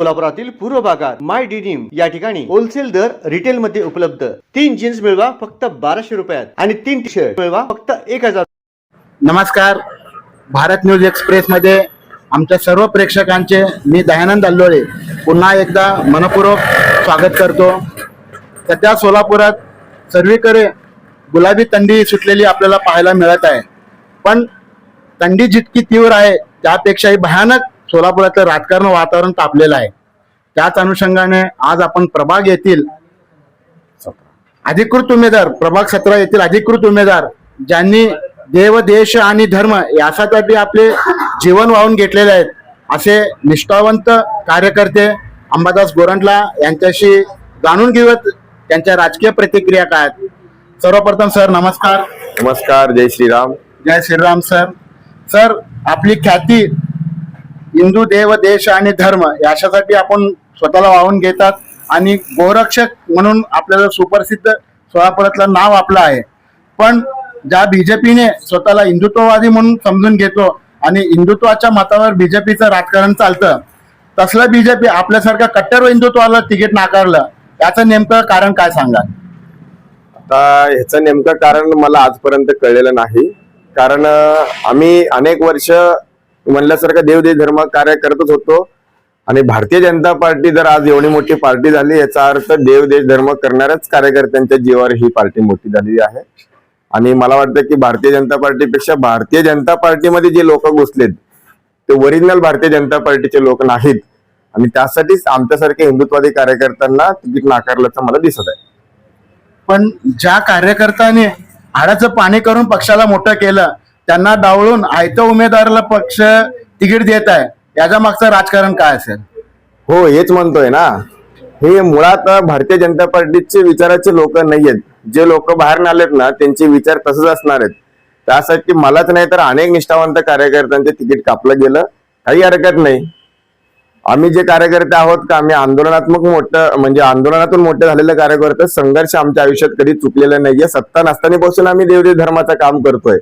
सोलापुरातील पूर्व भागात माय डिनिम या ठिकाणी होलसेल दर रिटेल मध्ये उपलब्ध. तीन जीन्स मिळवा फक्त बाराशे रुपयात आणि तीन टी शर्ट मिळवा फक्त एक हजार. नमस्कार. भारत न्यूज एक्सप्रेस मध्ये आमच्या सर्व प्रेक्षकांचे मी दयानंद अल्लोळे पुन्हा एकदा मनपूर्वक स्वागत करतो. सध्या सोलापुरात सर्वीकडे गुलाबी थंडी सुटलेली आपल्याला पाहायला मिळत आहे. पण थंडी जितकी तीव्र आहे त्यापेक्षाही भयानक सोलापुरातलं राजकारण वातावरण तापलेलं आहे. त्याच अनुषंगाने आज आपण प्रभाग येथील अधिकृत उमेदवार प्रभाग सतरा येथील अधिकृत उमेदवार ज्यांनी देव देश आणि धर्म यासाठी आपले जीवन वाहून घेतलेले आहेत असे निष्ठावंत कार्यकर्ते अंबादास गोरंटला यांच्याशी जाणून घेऊयात. त्यांच्या राजकीय प्रतिक्रिया काय आहेत? सर्वप्रथम सर नमस्कार. नमस्कार जय श्रीराम. जय श्रीराम सर. सर आपली ख्याती हिंदू देव देश आणि धर्म याच्यासाठी आपण स्वतःला वाहून घेतात. आणि गोरक्षक म्हणून आपल्याला सुप्रसिद्ध सोळापुरातलं नाव आपलं आहे. पण ज्या बीजेपीने स्वतःला हिंदुत्ववादी म्हणून समजून घेतो आणि हिंदुत्वाच्या मतावर बीजेपीचं राजकारण चालतं तसलं बीजेपी आपल्यासारख्या कट्टर हिंदुत्वाला तिकीट नाकारलं याचं नेमकं कारण काय सांगा आता ह्याचं नेमकं कारण मला आजपर्यंत कळलेलं नाही. कारण आम्ही अनेक वर्ष म्हणल्यासारखं देवदेव धर्म कार्य करतच होतो. आणि भारतीय जनता पार्टी जर आज एवढी मोठी पार्टी झाली याचा अर्थ देव देश धर्म करणाऱ्याच कार्यकर्त्यांच्या जीवावर ही पार्टी मोठी झालेली आहे. आणि मला वाटतं की भारतीय जनता पार्टीपेक्षा भारतीय जनता पार्टीमध्ये जे लोक घुसलेत ते ओरिजिनल भारतीय जनता पार्टीचे लोक नाहीत. आणि त्यासाठीच आमच्यासारख्या हिंदुत्वादी कार्यकर्त्यांना तिकीट नाकारल्याचं मला दिसत आहे. पण ज्या कार्यकर्त्याने हाडाचं पाणी करून पक्षाला मोठं केलं त्यांना डावळून आयत्या उमेदवाराला पक्ष तिकीट देत आहे. याच्या मागचं राजकारण काय असेल? हो हेच म्हणतोय ना. हे मुळात भारतीय जनता पार्टीचे विचाराचे लोक नाही आहेत जे लोक बाहेर आलेत ना त्यांचे विचार तसंच असणार आहेत. त्यासाठी मलाच नाही तर अनेक निष्ठावंत कार्यकर्त्यांचे तिकीट कापलं गेलं. काही हरकत नाही. आम्ही जे कार्यकर्ते आहोत का आम्ही आंदोलनात्मक मोठं म्हणजे आंदोलनातून मोठे झालेले कार्यकर्ते संघर्ष आमच्या आयुष्यात कधी चुकलेला नाहीये. सत्ता नसतानापासून आम्ही देवदेव धर्माचं काम करतोय.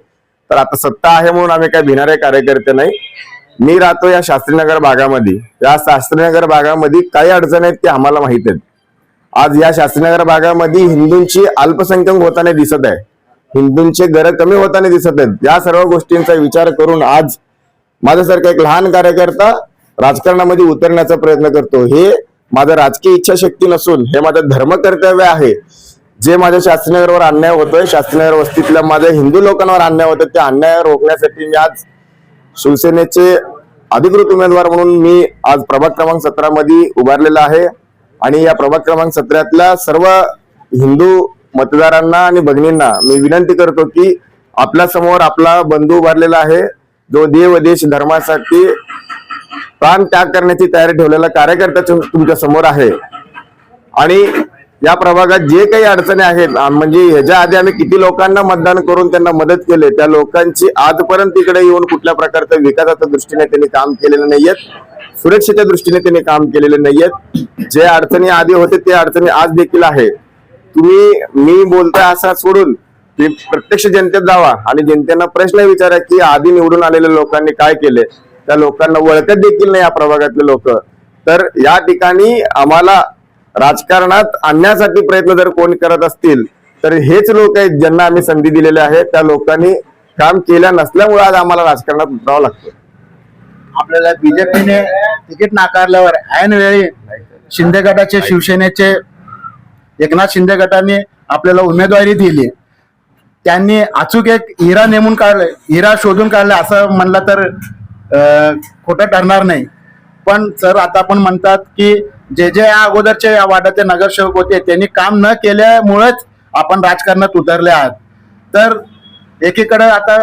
तर आता सत्ता आहे म्हणून आम्ही काय भिणारे कार्यकर्ते नाही. मी राहतो या शास्त्रीनगर भागामध्ये. या शास्त्रीनगर भागामध्ये काही अडचणी आहेत ते आम्हाला माहीत आहेत. आज या शास्त्रीनगर भागामध्ये हिंदूंची अल्पसंख्याक होताना दिसत आहे. हिंदूंचे घर कमी होताना दिसत आहेत. या सर्व गोष्टींचा विचार करून आज माझ्यासारखा एक लहान कार्यकर्ता राजकारणामध्ये उतरण्याचा प्रयत्न करतो. हे माझं राजकीय इच्छाशक्ती नसून हे माझं धर्म कर्तव्य आहे. जे माझ्या शास्त्रीनगरवर अन्याय होतोय शास्त्रीनगर वस्तीतल्या माझ्या हिंदू लोकांवर अन्याय होतोय त्या अन्याय रोखण्यासाठी मी आज शिवसेनेचे अधिकृत उमेदवार म्हणून मी आज प्रभाग क्रमांक सतरा मध्ये उभारलेला आहे. आणि या प्रभाग क्रमांक सतरातल्या सर्व हिंदू मतदारांना आणि भगिनींना मी विनंती करतो की आपल्यासमोर आपला बंधू उभारलेला आहे. जो देव देश धर्मासाठी प्राण त्याग करण्याची तयारी ठेवलेला कार्यकर्ता तुम- तुमच्यासमोर आहे. आणि या प्रभागात जे काही अडचणी आहेत म्हणजे ह्याच्या आधी आम्ही किती लोकांना मतदान करून त्यांना मदत केले त्या लोकांची आजपर्यंत इकडे येऊन कुठल्या प्रकारच्या विकासाच्या दृष्टीने त्यांनी काम केलेलं नाहीयेत सुरक्षेच्या दृष्टीने त्यांनी काम केलेले नाहीयेत. जे अडचणी आधी होते ते अडचणी आज देखील आहे. तुम्ही मी बोलतोय असा सोडून तुम्ही प्रत्यक्ष जनतेत जावा आणि जनतेना प्रश्न विचारा की आधी निवडून आलेल्या लोकांनी काय केले? त्या लोकांना ओळखत देखील नाही या प्रभागातले लोक. तर या ठिकाणी आम्हाला राजकारणात आणण्यासाठी प्रयत्न जर कोणी करत असतील तर हेच लोक आहेत ज्यांना आम्ही संधी दिलेली आहे त्या लोकांनी काम केल्या नसल्यामुळे आज आम्हाला राजकारणात उतरावं लागतं आपल्याला बीजेपीने तिकीट नाकारल्यावर ऐन वेळी शिंदे गटाचे शिवसेनेचे एकनाथ शिंदे गटाने आपल्याला उमेदवारी दिली. त्यांनी अचूक एक हिरा नेमून काढले हिरा शोधून काढले असं म्हणलं तर अं, खोटं ठरणार नाही. पण सर आता पण म्हणतात की जे जे या अगोदरचे या वार्डाचे नगरसेवक होते त्यांनी काम न केल्यामुळेच आपण राजकारणात उतरले आहात. तर एकीकडे आता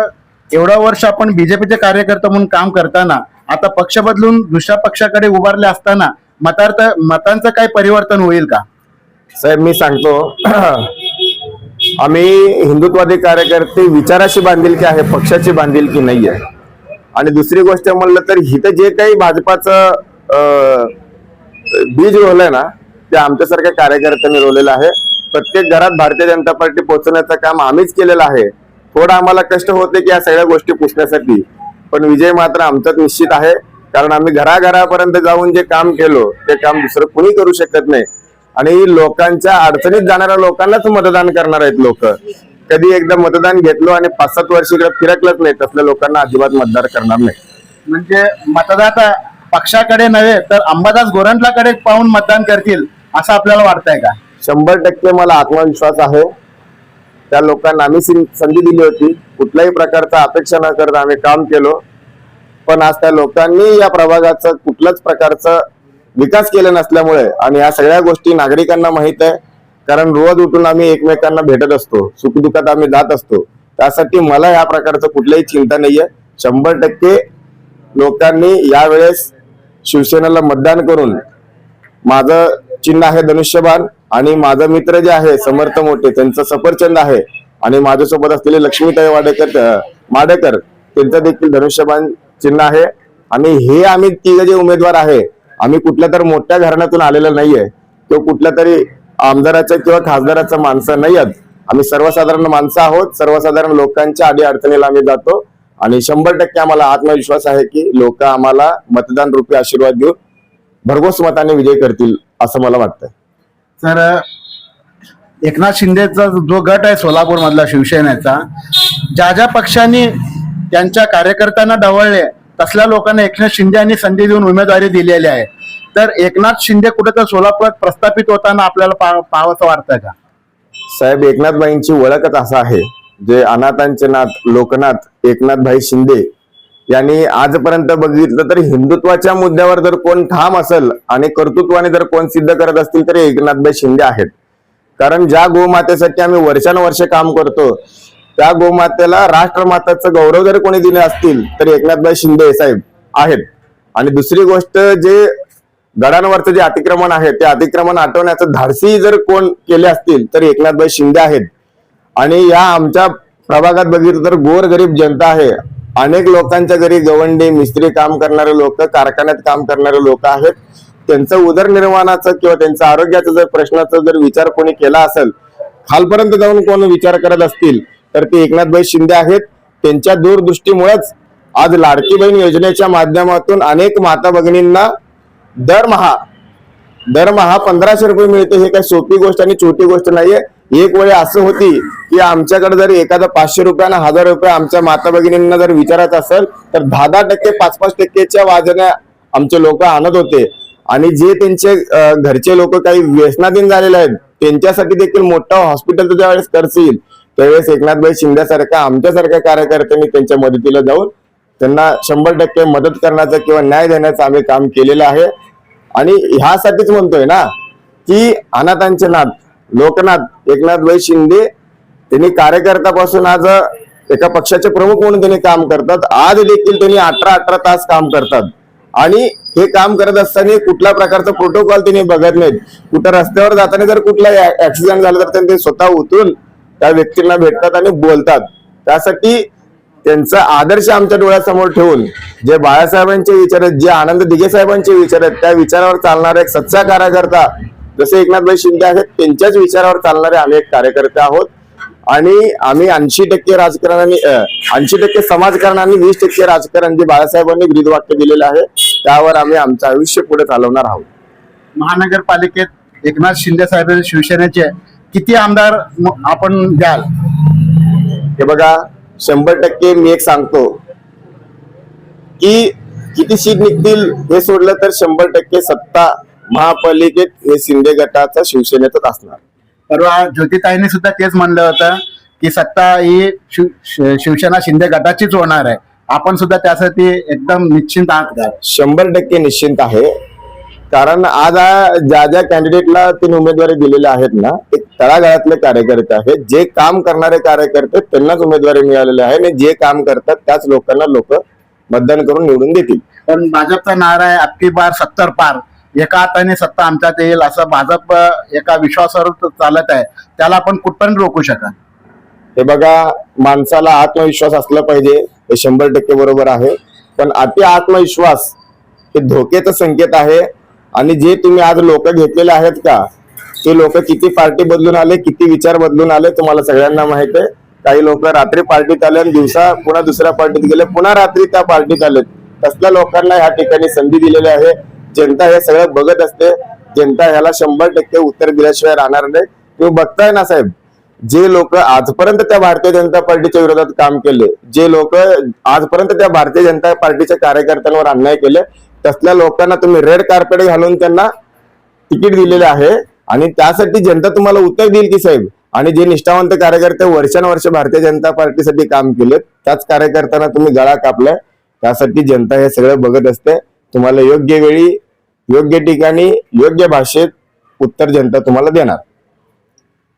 एवढं वर्ष आपण बीजेपीचे कार्यकर्ता म्हणून काम करताना आता पक्ष बदलून दुसऱ्या पक्षाकडे उभारले असताना मतार्थ मतांचं काही परिवर्तन होईल का? साहेब मी सांगतो. आम्ही हिंदुत्वादी कार्यकर्ते विचाराशी बांधिलकी आहे पक्षाची बांधिलकी नाही आहे आणि दुसरी गोष्ट म्हणलं तर इथं जे काही भाजपाचं बीज रोवलंय ना ते आमच्यासारख्या कार्यकर्त्यांनी रोवलेलं आहे. प्रत्येक घरात भारतीय जनता पार्टी पोहोचवण्याचं काम आम्हीच केलेलं आहे. थोडं आम्हाला कष्ट होते की या सगळ्या गोष्टी पुसण्यासाठी. पण विजय मात्र आमचाच निश्चित आहे. कारण आम्ही घराघरापर्यंत जाऊन जे काम केलो ते काम दुसरं कुणी करू शकत नाही. आणि लोकांच्या अडचणीत जाणाऱ्या लोकांनाच मतदान करणार आहेत लोक. कधी एकदा मतदान घेतलो आणि पाच सात वर्ष इकडे फिरकलंच नाही तसल्या लोकांना अजिबात मतदार करणार नाही. म्हणजे मतदाता पक्षाकडे नव्हे तर अंबादास गोरंटलाकडे पाहून मतदान करतील असं आपल्याला वाटतंय का? शंभर टक्के मला आत्मविश्वास आहे. त्या लोकांना आम्ही संधी दिली होती. कुठल्याही प्रकारचा अपेक्षा न करता आम्ही काम केलो. पण आज त्या लोकांनी या प्रभागाचं कुठल्याच प्रकारचं विकास केला नसल्यामुळे आणि या सगळ्या गोष्टी नागरिकांना माहीत आहे. कारण रोज उठून आम्ही एकमेकांना भेटत असतो सुखदुःखात आम्ही जात असतो. त्यासाठी मला या प्रकारचं कुठल्याही चिंता नाहीये. शंभर टक्के लोकांनी यावेळेस शिवसेनेला मतदान करून माझं चिन्ह आहे धनुष्यबाण आणि माझं मित्र जे आहे समर्थ मोठे त्यांचं सफरचंद आहे आणि माझ्यासोबत असलेले लक्ष्मीताई वाडेकर माडेकर त्यांचं देखील धनुष्यबाण चिन्ह आहे. आणि हे आम्ही तिघ जे उमेदवार आहे आम्ही कुठल्या तर मोठ्या घराण्यातून आलेला नाहीये. तो कुठल्या तरी आमदाराच्या किंवा खासदाराचा माणसं नाही आहेत आम्ही सर्वसाधारण माणसं आहोत सर्वसाधारण लोकांच्या अडी अडचणीला आम्ही जातो. आणि शंभर टक्के आम्हाला आत्मविश्वास आहे की लोक आम्हाला मतदान रूपी आशीर्वाद देऊन भरघोस मताने विजय करतील असं मला वाटतं तर एकनाथ शिंदेचा जो गट आहे सोलापूर मधला शिवसेनेचा ज्या ज्या पक्षांनी त्यांच्या कार्यकर्त्यांना डवळले तसल्या लोकांना एकनाथ शिंदे यांनी संधी देऊन उमेदवारी दिलेली आहे. तर एकनाथ शिंदे कुठे तर सोलापुरात प्रस्थापित होताना आपल्याला पा पाहावंसं वाटतं का? साहेब एकनाथबाईंची ओळखच असं आहे. जे अनाथांचे नाथ लोकनाथ एकनाथभाई शिंदे यांनी आजपर्यंत बघितलं तर हिंदुत्वाच्या मुद्द्यावर जर कोण ठाम असेल आणि कर्तृत्वाने जर कोण सिद्ध करत असतील तर एकनाथभाई शिंदे आहेत. कारण ज्या गोमातेसाठी आम्ही वर्षानुवर्ष काम करतो त्या गोमातेला राष्ट्रमाताचं गौरव जर कोणी दिले असतील तर एकनाथभाई शिंदे साहेब आहेत. आणि दुसरी गोष्ट जे गडांवरचं जे अतिक्रमण आहे ते अतिक्रमण आटवण्याचं धाडसी जर कोण केले असतील तर एकनाथभाई शिंदे आहेत. आणि या आमच्या प्रभागात बघितलं तर गोर गरीब जनता आहे. अनेक लोकांच्या घरी गवंडी मिस्त्री काम करणारे लोक कारखान्यात काम करणारे लोक आहेत. त्यांचं उदरनिर्माणाचं किंवा त्यांचं आरोग्याचा जर प्रश्नाचा जर विचार कोणी केला असेल खालपर्यंत जाऊन कोण विचार करत असतील तर ते एकनाथभाई शिंदे आहेत. त्यांच्या दूरदृष्टीमुळेच आज लाडकी बहीण योजनेच्या माध्यमातून अनेक माता भगिनींना दरमहा दरमहा पंधराशे रुपये मिळते हे काही सोपी गोष्ट आणि छोटी गोष्ट नाहीये. एक वेळ असं होती की आमच्याकडे जर एखादा पाचशे रुपयानं हजार रुपये आमच्या माता भगिनींना जर विचारायचं असेल तर दहा दहा टक्के पाच पाच टक्केच्या वाजण्या आमचे लोक आणत होते. आणि जे त्यांचे घरचे लोक काही व्यसनाधीन झालेले आहेत त्यांच्यासाठी देखील मोठा हॉस्पिटल ज्यावेळेस खर्च येईल त्यावेळेस एकनाथभाई शिंदेसारख्या आमच्यासारख्या कार्यकर्त्यांनी त्यांच्या मदतीला जाऊन त्यांना शंभर टक्के मदत करण्याचं किंवा न्याय देण्याचं आम्ही काम केलेलं आहे. आणि ह्यासाठीच म्हणतोय ना की अनाथांचे नाथ लोकनाथ एकनाथभाई शिंदे त्यांनी कार्यकर्त्यापासून आज एका पक्षाचे प्रमुख म्हणून त्यांनी काम करतात. आज देखील त्यांनी अठरा अठरा तास काम करतात. आणि हे काम करत असताना कुठल्या प्रकारचा प्रोटोकॉल त्यांनी बघत नाहीत. कुठं रस्त्यावर जाताना जर कुठला ऍक्सिडेंट झाला तर त्यांनी स्वतः उतरून त्या व्यक्तींना भेटतात आणि बोलतात. त्यासाठी त्यांचा आदर्श आमच्या डोळ्यासमोर ठेवून जे बाळासाहेबांचे विचार आहेत जे आनंद दिघे साहेबांचे विचार आहेत त्या विचारावर चालणारा एक सच्चा कार्यकर्ता जसे एकनाथभाई शिंदे आहेत त्यांच्याच विचारावर चालणारे आम्ही एक कार्यकर्ते आहोत. आणि आम्ही ऐंशी टक्के राजकारणाने ऐंशी टक्के समाजकारण आणि वीस टक्के राजकारण जे बाळासाहेबांनी ब्रीदवाक्य दिलेलं आहे त्यावर आम्ही आमचं आयुष्य पुढे चालवणार आहोत. महानगरपालिकेत एकनाथ शिंदे साहेब शिवसेनेचे किती आमदार आपण द्याल? हे बघा शंभर टक्के मी एक सांगतो. की किती सीट निघतील हे सोडलं तर शंभर टक्के सत्ता महापालिकेत हे शिंदे गटाचा शिवसेनेतच असणार. परवा ज्योतिताईंनी सुद्धा तेच म्हणलं होतं की सत्ता ही शिव- शिवसेना शिंदे गटाचीच होणार आहे. आपण सुद्धा त्यासाठी एकदम निश्चिंत आहात का? शंभर टक्के निश्चिंत आहे. कारण आज ज्या ज्या कॅन्डिडेटला तीन उमेदवारी दिलेल्या आहेत ना ते तळागाळातले कार्यकर्ते आहेत. जे काम करणारे कार्यकर्ते त्यांनाच उमेदवारी मिळालेली आहे आणि जे काम करतात त्याच लोकांना लोक मतदान करून निवडून देतील. पण भाजपचा नारा आहे अबकी बार सत्तर पार. एका हाताने सत्ता आमच्यात येईल असं भाजप एका विश्वासावर चालत आहे. त्याला आपण कुठपर्यंत रोखू शकाल? हे बघा माणसाला आत्मविश्वास असला पाहिजे हे शंभर टक्के बरोबर आहे. पण अति आत्मविश्वास हे धोक्याचा संकेत आहे. आणि जे तुम्ही आज लोक घेतलेले आहेत का ते लोक किती पार्टी बदलून आले किती विचार बदलून आले तुम्हाला सगळ्यांना माहीत आहे. काही लोक रात्री पार्टीत आले आणि दिवसा पुन्हा दुसऱ्या पार्टीत गेले पुन्हा रात्री त्या पार्टीत आले तसल्या लोकांना ह्या ठिकाणी संधी दिलेली आहे. जनता हे सगळं बघत असते. जनता ह्याला शंभर टक्के उत्तर दिल्याशिवाय राहणार नाही. तुम्ही बघताय ना साहेब जे लोक आजपर्यंत त्या भारतीय जनता पार्टीच्या विरोधात काम केले जे लोक आजपर्यंत त्या भारतीय जनता पार्टीच्या कार्यकर्त्यांवर अन्याय केले तसल्या लोकांना तुम्ही रेड कार्पेट घालून त्यांना तिकीट दिलेले आहे आणि त्यासाठी जनता तुम्हाला उत्तर देईल की साहेब आणि जे निष्ठावंत कार्यकर्ते वर्षानुवर्ष भारतीय जनता पार्टीसाठी काम केले त्याच कार्यकर्त्यांना तुम्ही गळा कापलाय. त्यासाठी जनता हे सगळं बघत असते. तुम्हाला योग्य वेळी योग्य ठिकाणी योग्य भाषेत उत्तर जनता तुम्हाला देणार.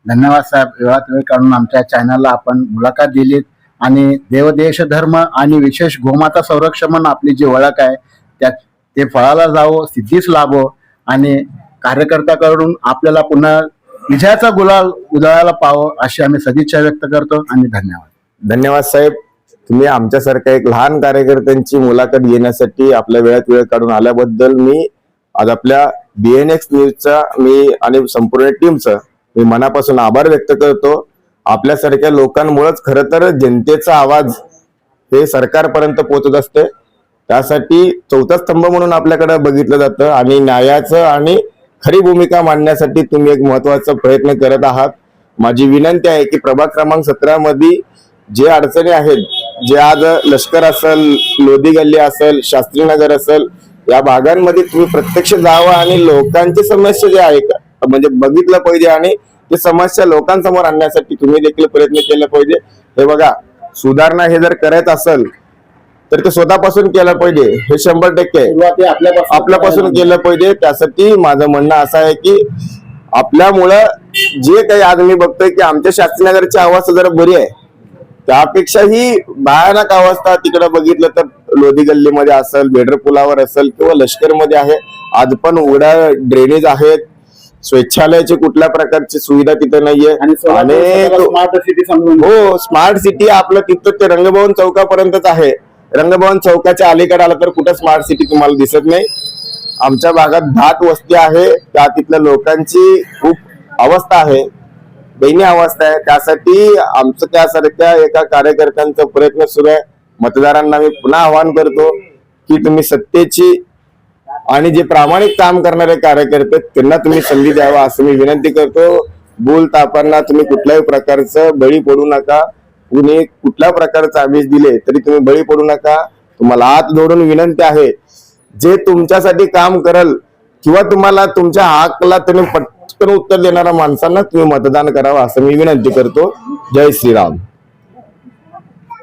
धन्यवाद साहेब. वेळात वेळ काढून आमच्या चॅनलला आपण मुलाखत दिलीत. आणि देवदेश धर्म आणि विशेष गोमाता संरक्षण म्हणून आपली जी ओळख आहे त्यात ते फळाला जावो सिद्धीस लाभो आणि कार्यकर्त्याकडून आपल्याला पुन्हा विजयाचा गुलाल उधळायला पाहावं अशी आम्ही सदिच्छा व्यक्त करतो आणि धन्यवाद. धन्यवाद साहेब. तुम्ही आमच्यासारख्या एक लहान कार्यकर्त्यांची मुलाखत घेण्यासाठी आपल्या वेळात वेळ काढून आल्याबद्दल मी आज आपल्या बीएनएक्स न्यूजचा मी आणि संपूर्ण टीमचं मी मनापासून आभार व्यक्त करतो. आपल्यासारख्या लोकांमुळेच खरं तर जनतेचा आवाज हे सरकारपर्यंत पोहोचत असते त्यासाठी चौथा स्तंभ म्हणून आपल्याकडे बघितलं जातं आणि न्यायाचं आणि खरी भूमिका मांडण्यासाठी तुम्ही एक महत्त्वाचा प्रयत्न करत आहात. माझी विनंती आहे की प्रभाग क्रमांक सतरामध्ये जे अडचणी आहेत जे आज लष्कर असेल लोधी गल्ली असेल शास्त्रीनगर असेल या भागांमध्ये तुम्ही प्रत्यक्ष जावं आणि लोकांची समस्या जे आहे का म्हणजे बघितलं पाहिजे आणि ते समस्या लोकांसमोर आणण्यासाठी तुम्ही देखील प्रयत्न केले पाहिजे. हे बघा सुधारणा हे जर करायचं असेल तर ते स्वतःपासून केलं पाहिजे. हे शंभर टक्के. आपल्यापासून केलं पाहिजे. त्यासाठी माझं म्हणणं असं आहे की आपल्यामुळं जे काही आज मी बघतोय की आमच्या शास्त्रीनगरची अवस्था जरा बरी आहे. त्यापेक्षाही भयानक अवस्था तिकडे बघितलं तर लोधी गल्लीमध्ये असेल बेडर पुलावर असेल किंवा लष्करमध्ये आहे. आज पण उघड्या ड्रेनेज आहेत. स्वच्छालयाची कुठल्या प्रकारची सुविधा तिथे नाहीये. आणि अनेक स्मार्ट सिटी समजून हो स्मार्ट सिटी आपलं तिथं ते रंगभवन चौकापर्यंतच आहे. रंगभवन चौकाच्या अलीकडे आलं तर कुठं स्मार्ट सिटी तुम्हाला दिसत नाही. आमच्या भागात धाट वस्ती आहे. त्या तिथल्या लोकांची खूप अवस्था आहे. दयनीय अवस्था आहे. त्यासाठी आमचं त्यासारख्या एका कार्यकर्त्यांचा प्रयत्न सुरू आहे. मतदारांना मी पुन्हा आवाहन करतो की तुम्ही सत्तेची आणि जे प्रामाणिक काम करणारे कार्यकर्ते आहेत, त्यांना तुम्ही संधी द्यावा असं मी विनंती करतो. बोल तापांना तुम्ही कुठल्याही प्रकारचं बळी पडू नका. कुणी कुठल्या प्रकारचं आमिष दिले तरी तुम्ही बळी पडू नका. तुम्हाला हात जोडून विनंती आहे. जे तुमच्यासाठी काम करल किंवा तुम्हाला तुमच्या हाकला तुम्ही पटकन उत्तर देणाऱ्या माणसांना तुम्ही मतदान करावं असं मी विनंती करतो. जय श्रीराम.